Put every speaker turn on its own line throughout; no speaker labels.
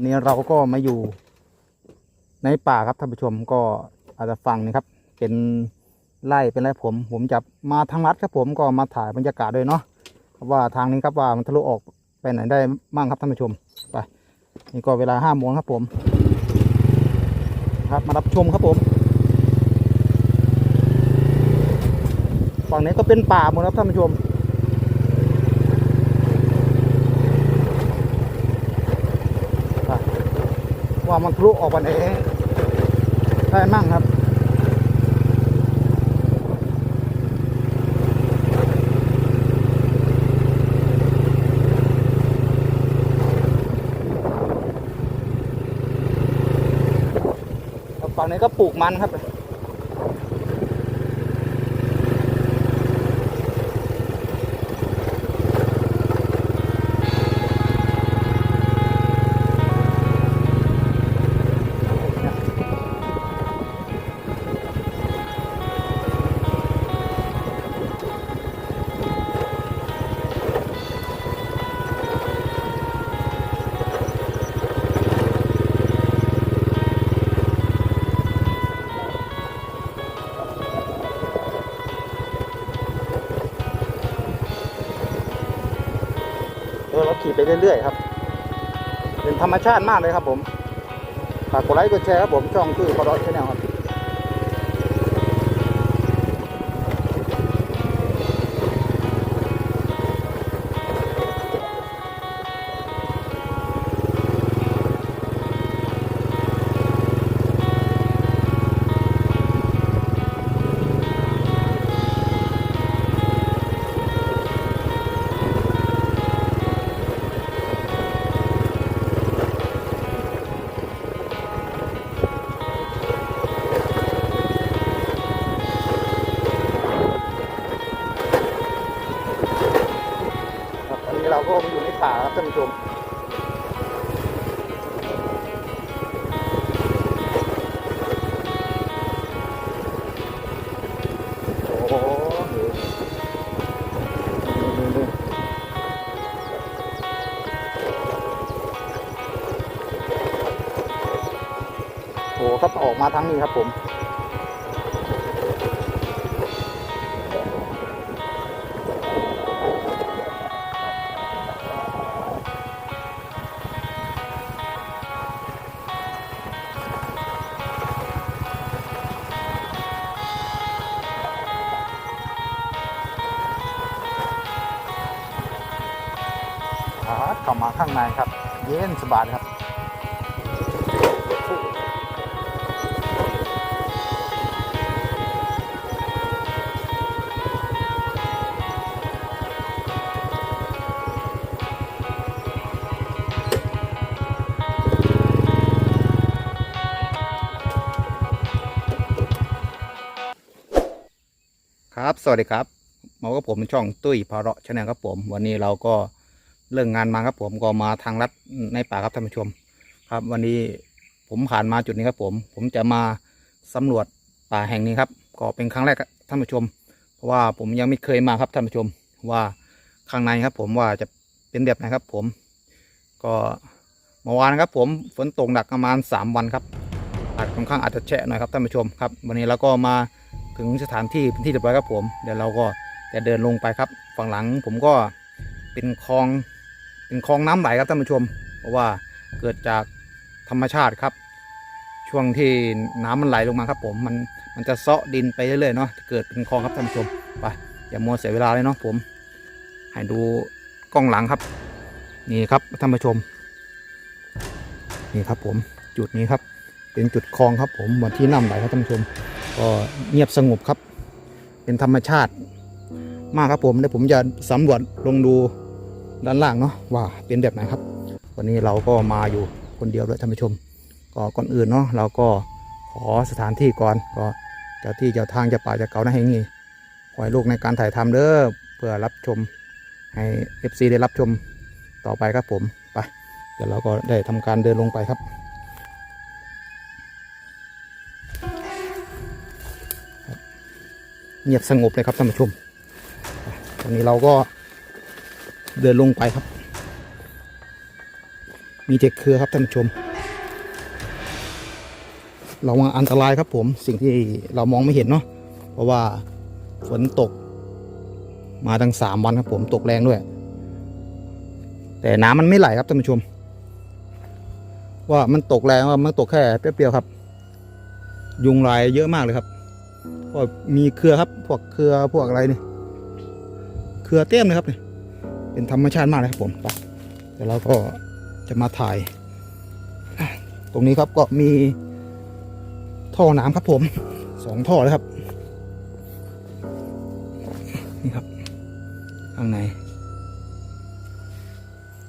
วันนี้เราก็มาอยู่ในป่าครับท่านผู้ชมก็อาจจะฟังนี่ครับ เป็นไร่เป็นไรผม ผมจะมาทางลัดครับผมก็มาถ่ายบรรยากาศด้วยเนาะว่าทางนี้ครับว่ามันทะลุออกไปไหนได้มั่งครับท่านผู้ชมไปนี่ก็เวลาห้าโมงครับผม ครับมารับชมครับผมฝั่งนี้ก็เป็นป่าหมดครับท่านผู้ชม ว่ามันทะลุออกไปไหนได้มั่งครับฝั่งนี้ก็ปลูกมันครับ ขี่ไปเรื่อยๆครับ เป็นธรรมชาติมากเลยครับผมฝากกดไลค์กดแชร์ครับผมช่องคือพอดอชแนลครับ ป่าครับท่านผู้ชมโอ้โหดูดูดูโอ้โหครับออกมาทางนี้ครับผม บายครับครับ สวัสดีครับมากับผมช่องตุ้ยพาระชาแนลครับผม วันนี้เราก็ เลิกงงานมาครับผมก็มาทางลัดในป่าครับท่านผู้ชม ครับ วันนี้ผมผ่านมาจุดนี้ครับผม ผมจะมาสำรวจป่าแห่งนี้ครับ ก็เป็นครั้งแรกครับท่านผู้ชม เพราะว่าผมยังไม่เคยมาครับท่านผู้ชม ว่าข้างในครับ ผมว่าจะเป็นแบบไหนครับ ผม ก็เมื่อวานครับ ผมฝนตกหนักประมาณสามวันครับอาจค่อนข้างอาจจะแฉะหน่อยครับท่านผู้ชมครับ วันนี้เราก็มาถึงสถานที่เป็นที่เรียบร้อยครับผม เดี๋ยวเราก็จะเดินลงไปครับ ฝั่งหลังผมก็เป็นคลอง เป็นคลองน้ำไหลครับท่านผู้ชม เพราะว่าเกิดจากธรรมชาติครับ ช่วงที่น้ำมันไหลลงมาครับผมมันมันจะเซาะดินไปเรื่อยๆเนาะจะเกิดเป็นคลองครับท่านผู้ชมไปอย่ามัวเสียเวลาเลยเนาะผม ให้ดูกล้องหลังครับ นี่ครับท่านผู้ชม นี่ครับผมจุดนี้ครับ เป็นจุดคลองครับผมวันที่น้ำไหลครับท่านผู้ชม ก็เงียบสงบครับ เป็นธรรมชาติมากครับผมเดี๋ยวผมจะสำรวจลงดู ด้านล่างเนาะว่าเป็นแบบไหนครับ วันนี้เราก็มาอยู่คนเดียวด้วยท่านผู้ชม ก็ก่อนอื่นเนาะเราก็ขอสถานที่ก่อนก็เจ้าที่เจ้าทางเจะป่าเจะเก่านะให้งี้ขอให้ลูกในการถ่ายทำเด้อเพื่อรับชมให้ FC ได้รับชมต่อไปครับผมไปเดี๋ยวเราก็ได้ทำการเดินลงไปครับเงียบสงบเลยครับท่านผู้ชม ตอนนี้เราก็ เดินลงไปครับ มีเจ็กเครือครับท่านผู้ชมระวังอันตรายครับผมสิ่งที่เรามองไม่เห็นเนาะเพราะว่าฝนตก มาตั้งสามวันครับผมตกแรงด้วย แต่น้ำมันไม่ไหลครับท่านผู้ชม ว่ามันตกแรงว่ามันตกแค่แป๊บเดียวๆครับ ยุงลายเยอะมากเลยครับก็มีเครือครับพวกเครือพวกอะไรนี่เครือเต็มเลยครับเนี่ย เป็นธรรมชาติมากเลยครับผมไปเดี๋ยวเราก็จะมาถ่าย ตรงนี้ครับก็มีท่อน้ำครับผมสองท่อเลยครับ นี่ครับ ข้างใน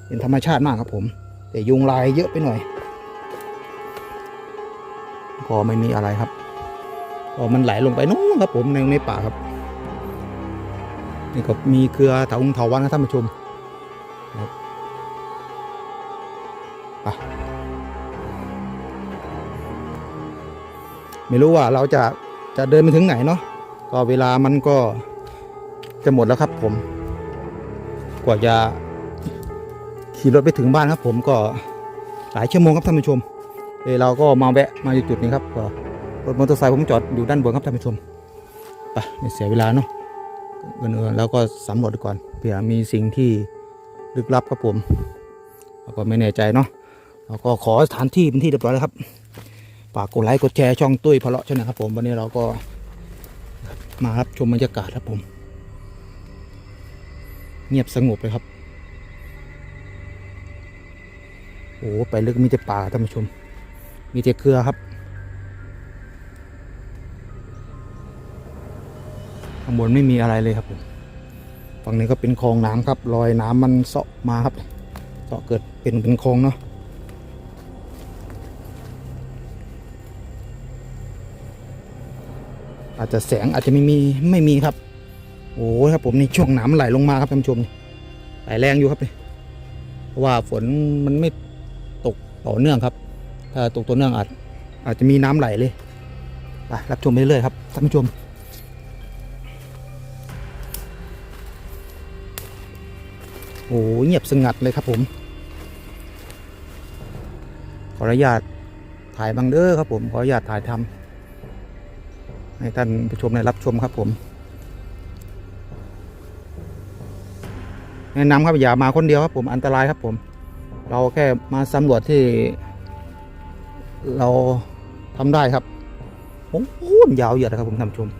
เป็นธรรมชาติมากครับผม แต่ยุงลายเยอะไปหน่อย ก็ไม่มีอะไรครับก็มันไหลลงไปนู้นครับผมในในป่าครับ นี่ก็มีเครือเถาเถาวันนะท่านผู้ชม ครับไปไม่รู้ว่าเราจะจะเดินไปถึงไหนเนาะก็เวลามันก็จะหมดแล้วครับผม กว่าจะขี่รถไปถึงบ้านครับผมก็หลายชั่วโมงครับท่านผู้ชมเลยเราก็มาแวะมาอยู่จุดนี้ครับก็รถมอเตอร์ไซค์ผมจอดอยู่ด้านบนครับท่านผู้ชมไปไม่เสียเวลาเนาะเงินเออแล้วก็สำรวจก่อนเผื่อมีสิ่งที่ ลึกลับครับผมเราก็ไม่แน่ใจเนาะเราก็ขอสถานที่เป็นที่เรียบร้อยแล้วครับฝากกดไลค์กดแชร์ช่องตุ้ยพะเลาะช่นะครับผมวันนี้เราก็มารับชมบรรยากาศครับผม เงียบสงบเลยครับโอ้ไปลึกมีแต่ป่าท่านผู้ชม มีแต่เครือครับข้างบนไม่มีอะไรเลยครับผม ฝั่งนี้ก็เป็นคลองน้ำครับรอยน้ำมันเสาะมาครับเสาะเกิดเป็นเป็นคลองเนาะอาจจะแสงอาจจะไม่มีไม่มีครับโอ้ครับผมนี่ช่วงน้ำไหลลงมาครับท่านผู้ชมนี่ไหลแรงอยู่ครับนี่เพราะว่าฝนมันไม่ตกต่อเนื่องครับ ถ้าตกต่อเนื่องอาจอาจจะมีน้ำไหลเลยไปรับชมไปเรื่อยครับท่านผู้ชม โอ้เงียบสงัดเลยครับผม ขออนุญาตถ่ายบังเด้อครับผม ขออนุญาตถ่ายทำให้ท่านผู้ชมได้รับชมครับผม แนะนำครับอย่ามาคนเดียวครับผมอันตรายครับผม เราแค่มาสำรวจที่ เราทำได้ครับโอ้โหยาวเหยียดครับผมท่านผู้ชม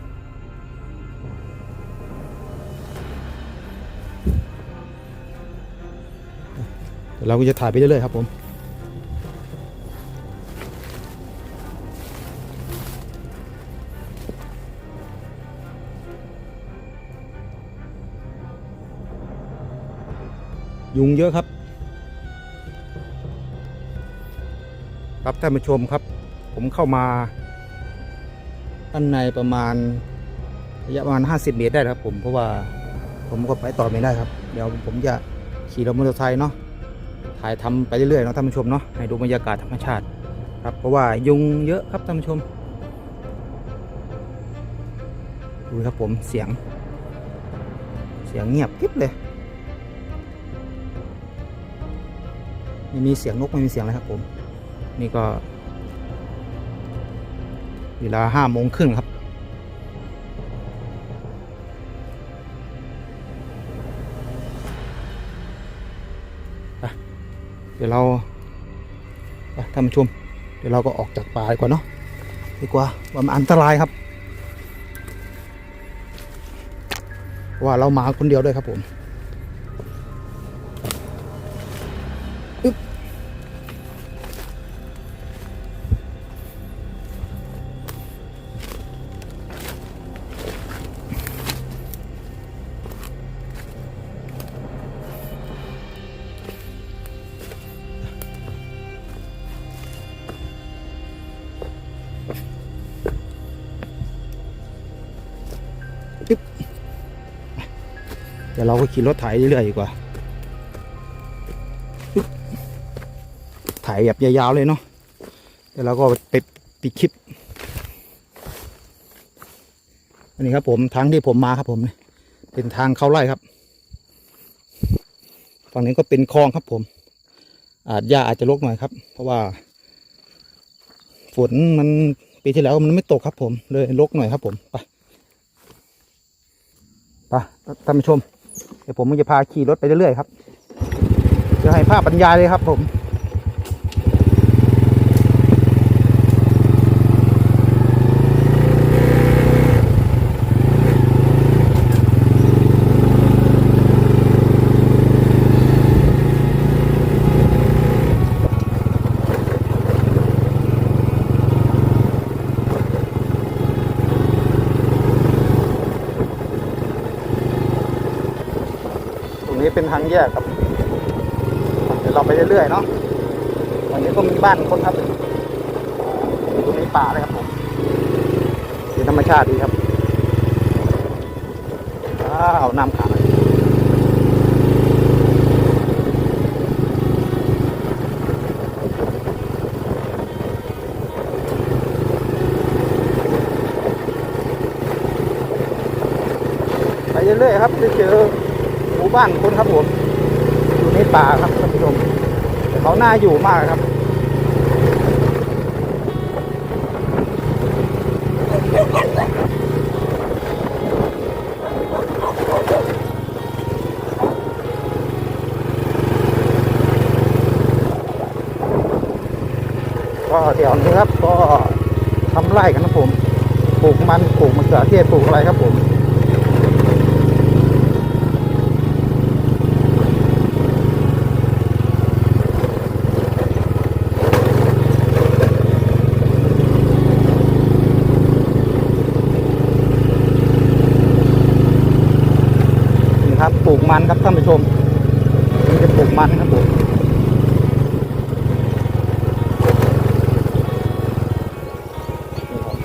เราก็จะถ่ายไปเรื่อยๆครับผมยุงเยอะครับ ครับท่านผู้ชมครับ ผมเข้ามาด้านในประมาณระยะประมาณ 50 เมตรได้ครับผมเพราะว่าผมก็ไปต่อไม่ได้ครับ เดี๋ยวผมจะขี่รถมอเตอร์ไซค์เนาะ ถ่ายทำไปเรื่อยๆนะท่านผู้ชมเนาะให้ดูบรรยากาศธรรมชาติ ครับเพราะว่ายุงเยอะครับท่านผู้ชมดูครับผมเสียง เสียงเงียบกริบเลยไม่มีเสียงนกไม่มีเสียงอะไรครับผม นี่ก็ เวลาห้าโมงครึ่งครับ เดี๋ยวเราไปท่านผู้ชม เดี๋ยวเราก็ออกจากป่าดีกว่าเนาะดีกว่าว่ามันอันตรายครับ ว่าเรามาคนเดียวด้วยครับผม ดี๋ยวเราก็ขี่รถไถเรื่อยๆดีกว่าไถแบบยาวๆเลยเนาะเดี๋ยวเราก็ไปปิดคลิปอันนี้ครับผมทางที่ผมมาครับผมเป็นทางเข้าไร่ครับฝั่งนี้ก็เป็นคลองครับผม อาจหญ้าอาจจะรกหน่อยครับ เพราะว่า ฝนมันปีที่แล้วมันไม่ตกครับผมเลยรกหน่อยครับผมไปไปท่านผู้ชม เดี๋ยวผมจะพาขี่รถไปเรื่อยๆครับจะให้ภาพบรรยายเลยครับผม ทางแยกครับ เดี๋ยวเราไปเรื่อยๆเนาะวันนี้ก็มีบ้านคนครับอยู่ตรงนี้ป่าเลยครับผมเป็นธรรมชาติดีครับว้าวน้ำขังไปเรื่อยๆครับจะเจอ บ้านคนครับผมอยู่ในป่าครับท่านผู้ชมแต่เขาน่าอยู่มากครับก็แถวนี้ครับก็ทำไร่กันนะผม ปลูกมันปลูกมะเขือเทศปลูกอะไรครับผม นี่ครับปลูกมันครับ ท่านผู้ชมนี่จะปลูกมันครับผมนี่ครับ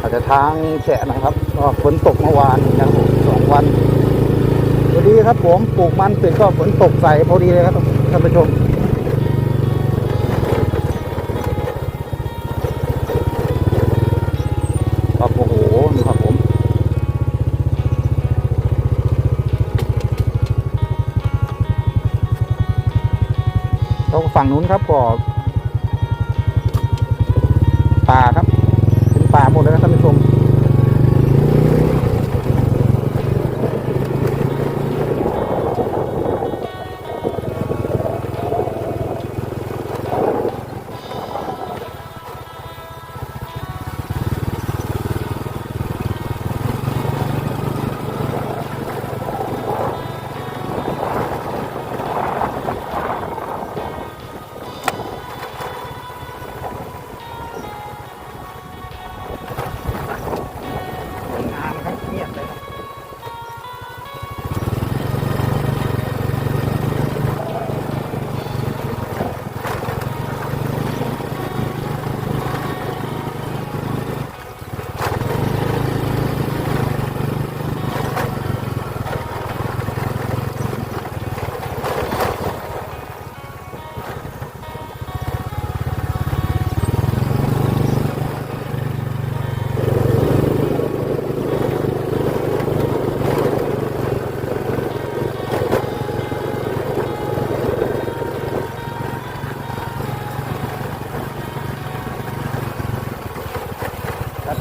อาจจะทางแฉะนะครับก็ฝนตกเมื่อวานนะครับผมสองวันพอดีครับผมปลูกมันเสร็จก็ฝนตกใส่พอดีเลยครับท่านผู้ชม ฝั่งนู้นครับก็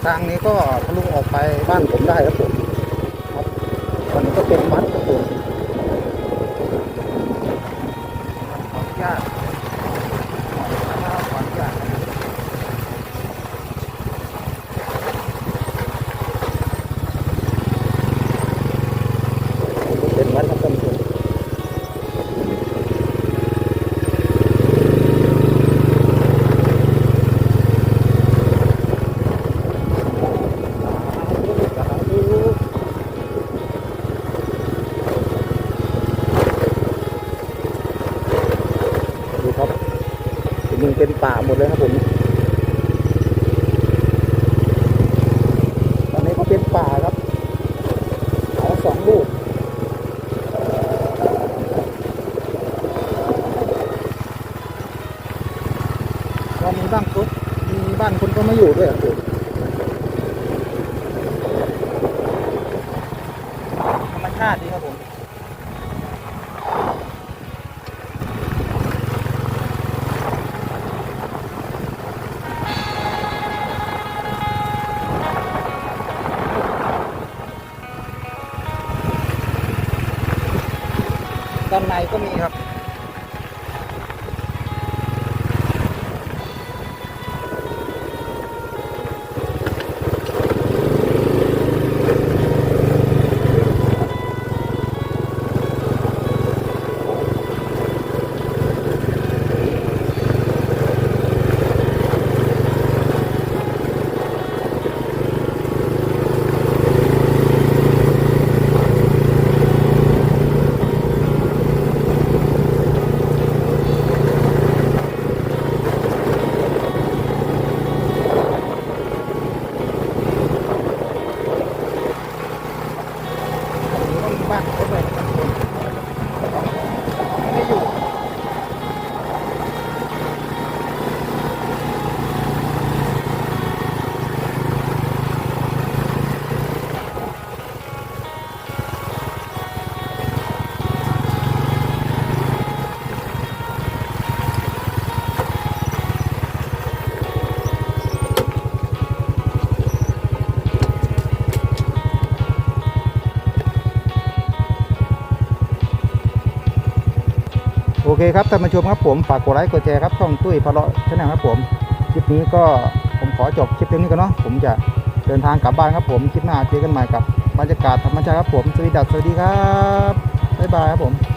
ทางนี้ก็ทะลุออกไปบ้านผมได้ครับ ก็มาอยู่ด้วยอะคุณธรรมชาติดีครับผมต้นไในก็มีครับ เคครับท่านผู้ชมครับผมฝากกดไลค์กดแชร์ครับช่องตุ้ยพะเลาะชาแนลครับผมคลิปนี้ก็ผมขอจบคลิปเพียงนี้ก่อนเนาะผมจะเดินทางกลับบ้านครับผมคลิปหน้าเจอกันใหม่กับบรรยากาศธรรมชาติครับผมสวัสดีดัสสวัสดีครับบ๊ายบายครับผม